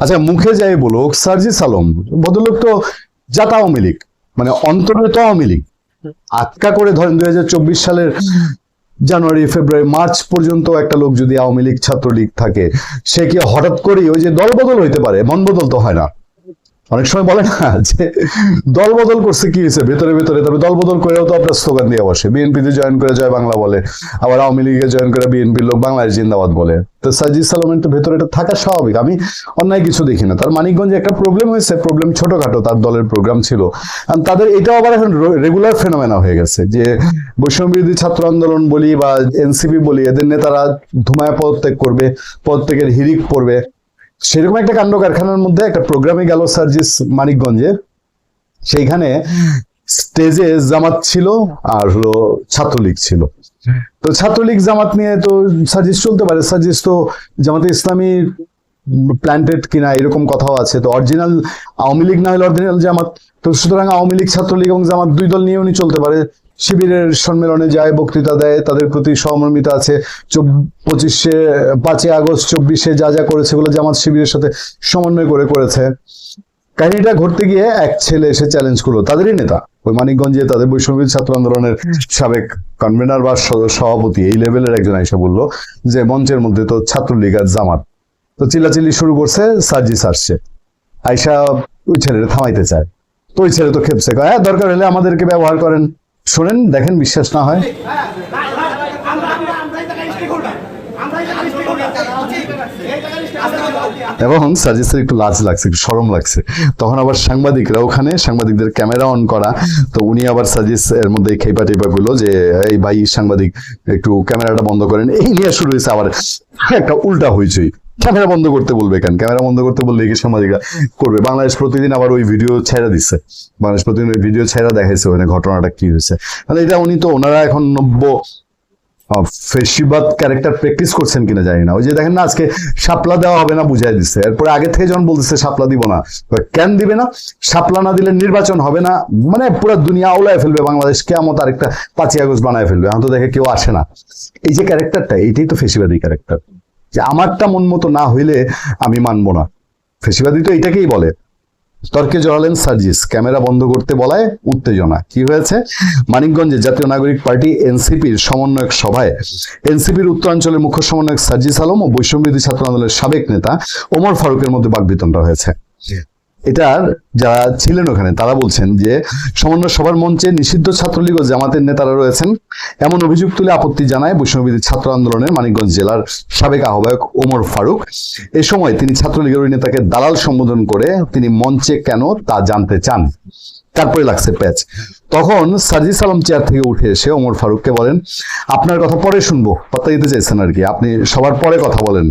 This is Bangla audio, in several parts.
আচ্ছা মুখে যাই বলুক, সার্জিস আলম, ভদ্রলোক তো জাত আওয়ামী মানে অন্তরে তো লীগ। আটকা করে ধরেন দুই হাজার চব্বিশ সালের জানুয়ারি, ফেব্রুয়ারি, মার্চ পর্যন্ত একটা লোক যদি আওয়ামী লীগ ছাত্রলীগ থাকে, সে কি হঠাৎ করেই ওই যে দল বদল হইতে পারে? মন বদল তো হয় না। অনেক সময় বলে না যে দল বদল করছে কি হয়েছে? ভেতরে ভেতরে। তবে দল বদল করেও তো আপনার স্লোগান দিয়ে বসে। বিএনপিতে জয়েন করে জয় বাংলা বলে। আবার আওয়ামী লীগে জয়েন করে বিএনপির লোক বাংলাদেশ জিন্দাবাদ বলে। তো সাজিদ সালামের তো ভেতরে এটা থাকা স্বাভাবিক। আমি অন্যায় কিছু দেখি না। তার মানিকগঞ্জে একটা প্রবলেম হয়েছে। প্রবলেম ছোটখাটো। তার দলের প্রোগ্রাম ছিল। তাদের এটাও আবার এখন রেগুলার ফেনোমেনা হয়ে গেছে যে বৈষম্য বিরোধী ছাত্র আন্দোলন বলি বা এনসিপি বলি, এদের নেতারা ধুমায় পদত্যাগ করবে, পদত্যাগের হিরিক পড়বে। সেরকম একটা কাণ্ড কারখানার মধ্যে একটা প্রোগ্রামে গেল সার্জিস মানিকগঞ্জে সেইখানে স্টেজে জামাত ছিল আর হলো ছাত্রলীগ ছিল। তো ছাত্রলীগ জামাত নিয়ে তো সার্জিস চলতে পারে। সার্জিস তো জামাতে ইসলামী প্ল্যান্টেড কিনা এরকম কথাও আছে। তো অরিজিনাল আওয়ামী লীগ না হলে অরিজিনাল জামাত। তো সুতরাং আওয়ামী লীগ, ছাত্রলীগ এবং জামাত দুই দল নিয়ে উনি চলতে পারে। শিবিরের সম্মেলনে যায়, বক্তৃতা দেয়, তাদের প্রতি সহমর্মিতা আছে। পঁচিশে, পাঁচই আগস্ট, চব্বিশে যা যা করেছে, এগুলো জামাত শিবিরের সাথে সমন্বয় করে করেছে। কাহিনীটা ঘটতে গিয়ে এক ছেলে এসে চ্যালেঞ্জ করল। তাদেরই নেতা। ওই মানিকগঞ্জে তাদের বৈষম্য ছাত্র আন্দোলনের সাবেক কনভেনার বা সভাপতি, এই লেভেলের একজন এসে বলল যে, মঞ্চের মধ্যে তো ছাত্রলীগ আর জামাত। তো চিল্লাচিল্লি শুরু করছে, সার্জিস আসছে। আইসা ওই ছেলেটা থামাইতে চায়। তো ওই ছেলে তো খেপছে। হ্যাঁ দরকার হলে আমাদেরকে ব্যবহার করেন। শোনেন, দেখেন, বিশ্বাস না হয়। এবং সার্জিসের একটু লাজ লাগছে, একটু সরম লাগছে। তখন আবার সাংবাদিকরা ওখানে, সাংবাদিকদের ক্যামেরা অন করা। তো উনি আবার সার্জিস এর মধ্যে খেপা টেপা গুলো যে, এই ভাই সাংবাদিক, একটু ক্যামেরাটা বন্ধ করেন। এই নিয়ে শুরু হয়েছে আবার একটা উল্টা হইচই। ক্যামেরা বন্ধ করতে বলবে কেন? ক্যামেরা বন্ধ করতে বললে কি সাংবাদিকরা করবে। বাংলাদেশ প্রতিদিন আবার ওই ভিডিও ছেড়ে দিচ্ছে বাংলাদেশ প্রতিদিন ওই ভিডিও ছেড়া দেখাইছে ওখানে ঘটনাটা কি হয়েছে। মানে এটা উনি তো ওনারা এখন নব্য ফেসিবাদ ক্যারেক্টার প্র্যাকটিস করছেন কিনা জানি না। ওই যে দেখেন না, আজকে শাপলা দেওয়া হবে না বুঝাই দিচ্ছে এরপরে আগে থেকে যখন বলতেছে শাপলা দিব না কেন দিবে না? শাপলা না দিলে নির্বাচন হবে না। মানে পুরো দুনিয়া আওলায় ফেলবে, বাংলাদেশ কেমন একটা পাঁচই আগস্ট বানায় ফেলবে। এখন তো দেখে কেউ আসে না। এই যে ক্যারেক্টারটা এইটাই তো ফেসিবাদী ক্যারেক্টার যে আমারটা মন মতো না হইলে আমি মানবো না। ফেসিবাদী তো এটাকেই বলে। তর্কে জড়ালেন সার্জিস, ক্যামেরা বন্ধ করতে বলায় উত্তেজনা। কি হয়েছে? মানিকগঞ্জে জাতীয় নাগরিক পার্টি এনসিপির সমন্বয়ক সভায়, এনসিপির উত্তরাঞ্চলের মুখ্য সমন্বয়ক সার্জিস আলম ও বৈষম্যবিধি ছাত্র আন্দোলনের সাবেক নেতা ওমর ফারুকের মধ্যে বাকবিতণ্ডা হয়েছে। এটার যারা ছিলেন ওখানে, তারা বলছেন যে সমন্বয় সভার মঞ্চে নিষিদ্ধ ছাত্রলীগ ও জামাতের নেতারা রয়েছেন। এমন অভিযোগ তুলে আপত্তি জানায় বৈষ্ণবীদের ছাত্র আন্দোলনের মানিকগঞ্জ জেলার সাবেক আহ্বায়ক ওমর ফারুক। এ সময় তিনি ছাত্রলীগের ওই নেতাকে দালাল সম্বোধন করে তিনি মঞ্চে কেন তা জানতে চান, তারপরে লাগছে প্যাচ। তখন সার্জিস আলম চেয়ার থেকে উঠে এসে ওমর ফারুককে বলেন, আপনার কথা পরে শুনব, পাত্তা দিতে চাইছেন আর কি, আপনি সবার পরে কথা বলেন।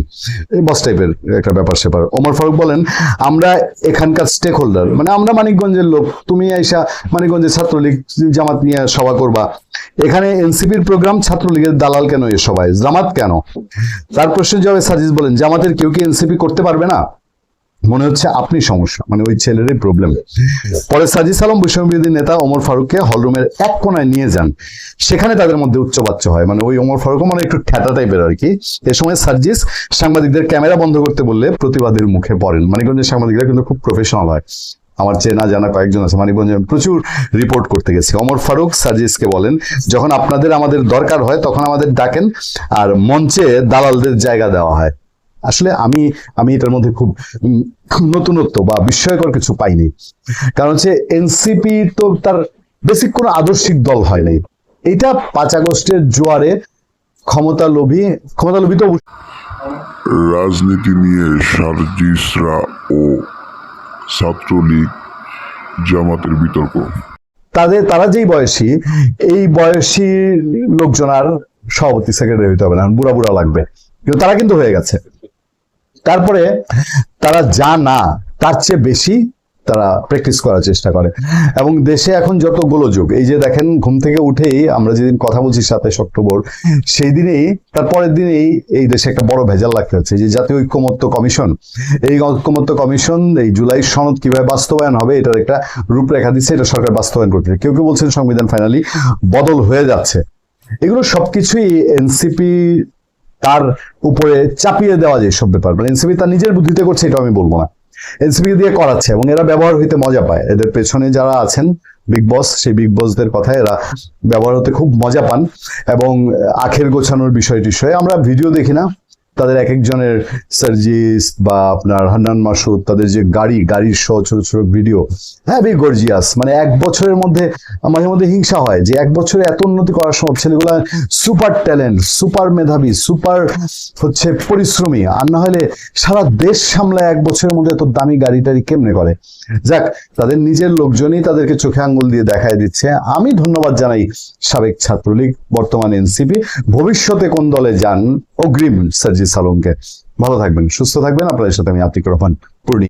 এই বস টাইপের একটা ব্যাপার স্যাপার ওমর ফারুক বলেন, আমরা এখানকার স্টেক হোল্ডার মানে আমরা মানিকগঞ্জের লোক, তুমি আইসা মানিকগঞ্জের ছাত্রলীগ জামাত নিয়ে সভা করবা। এখানে এনসিপির প্রোগ্রাম ছাত্রলীগের দালাল কেন এ সবাই জামাত কেন? তার প্রশ্নের জবাবে সাজিস বলেন, জামাতের কেউ কি এনসিপি করতে পারবে না? মনে হচ্ছে আপনি সমস্যা মানে ওই ছেলেরই প্রবলেম পরে সাজিস আলম বৈষম্যবিরোধী নেতা ওমর ফারুককে হলরুমের এক কোনায় নিয়ে যান। সেখানে তাদের মধ্যে উচ্চবাচ্য হয় মানে ওই ওমর ফারুক মানে একটু ঠেটা টাইপের আর কি। এ সময় সার্জিস সাংবাদিকদের ক্যামেরা বন্ধ করতে বললে প্রতিবাদের মুখে পড়েন। মানিকগঞ্জের সাংবাদিকরা কিন্তু খুব প্রফেশনাল হয়। আমার চেনা জানা কয়েকজন আছে মানিকগঞ্জে প্রচুর রিপোর্ট করতে গেছি। অমর ফারুক সার্জিসকে বলেন, যখন আপনাদের আমাদের দরকার হয়, তখন আমাদের ডাকেন, আর মঞ্চে দালালদের জায়গা দেওয়া হয়। আসলে আমি আমি এটার মধ্যে খুব নতুনত্ব বা বিস্ময়কর কিছু পাইনি। কারণ হচ্ছে এনসিপি তো তার বেসিক কোনো আদর্শিক দল হয় নাই। এটা পাঁচ আগস্টের জোয়ারে ক্ষমতা লোভী ক্ষমতা লোভী তো রাজনীতি নিয়ে সার্জিসরা ও ছাত্রলীগ জামাতের বিতর্ক। তাদের, তারা যেই বয়সী, এই বয়সী লোকজন আর সভাপতি, সেক্রেটারি হইতে হবে না, বুড়া বুড়া লাগবে। কিন্তু তারা কিন্তু হয়ে গেছে। তারপরে তারা যা না, তার চেয়ে বেশি তারা প্র্যাকটিস করার চেষ্টা করে। এবং দেশে এখন যত গোলযোগ, এই যে দেখেন ঘুম থেকে উঠেই আমরা যেদিন কথা বলছি সাতাইশ অক্টোবর, সেই দিনেই, তার পরের দিনেই এই দেশে একটা বড় ভেজাল লাগতে হচ্ছে, যে জাতীয় ঐক্যমত্য কমিশন। এই ঐক্যমত্য কমিশন, এই জুলাই সনদ কীভাবে বাস্তবায়ন হবে, এটার একটা রূপরেখা দিচ্ছে, এটা সরকার বাস্তবায়ন করতে কেউ কেউ বলছেন সংবিধান ফাইনালি বদল হয়ে যাচ্ছে। এগুলো সবকিছুই এনসিপি তার উপরে চাপিয়ে দেওয়া যে সব ব্যাপার মানে এনসিপি তার নিজের বুদ্ধিতে করছে এটা আমি বলব না। এনসিপি দিয়ে করাচ্ছে এবং এরা ব্যবহার হইতে মজা পায়। এদের পেছনে যারা আছেন বিগ বস সেই বিগ বসদের কথা এরা ব্যবহার হতে খুব মজা পান এবং আখের গোছানোর বিষয় টিষয়ে আমরা ভিডিও দেখি না। তাদের এক একজনের সার্জিস বা আপনার হান্নান মাসুদ, তাদের যে গাড়ি, গাড়ির সহ ছোট ছোট ভিডিও হ্যাভি গর্জিয়াস। মানে এক বছরের মধ্যে, মাঝে মধ্যে হিংসা হয় যে এক বছরে এত উন্নতি করার সম্ভব। ছেলেগুলা সুপার ট্যালেন্ট, সুপার মেধাবী, সুপার হচ্ছে পরিশ্রমী। আর না হলে সারা দেশ সামলায় এক বছরের মধ্যে এত দামি গাড়ি টাড়ি কেমনে করে? যাক, তাদের নিজের লোকজনই তাদেরকে চোখে আঙ্গুল দিয়ে দেখায় দিচ্ছে। আমি ধন্যবাদ জানাই সাবেক ছাত্রলীগ, বর্তমান এনসিপি। ভবিষ্যতে কোন দলে যান? অগ্রিম সার্জি আলমকে ভালো থাকবেন সুস্থ থাকবেন। আপনাদের সাথে আমি আতিক রহমান পূর্ণি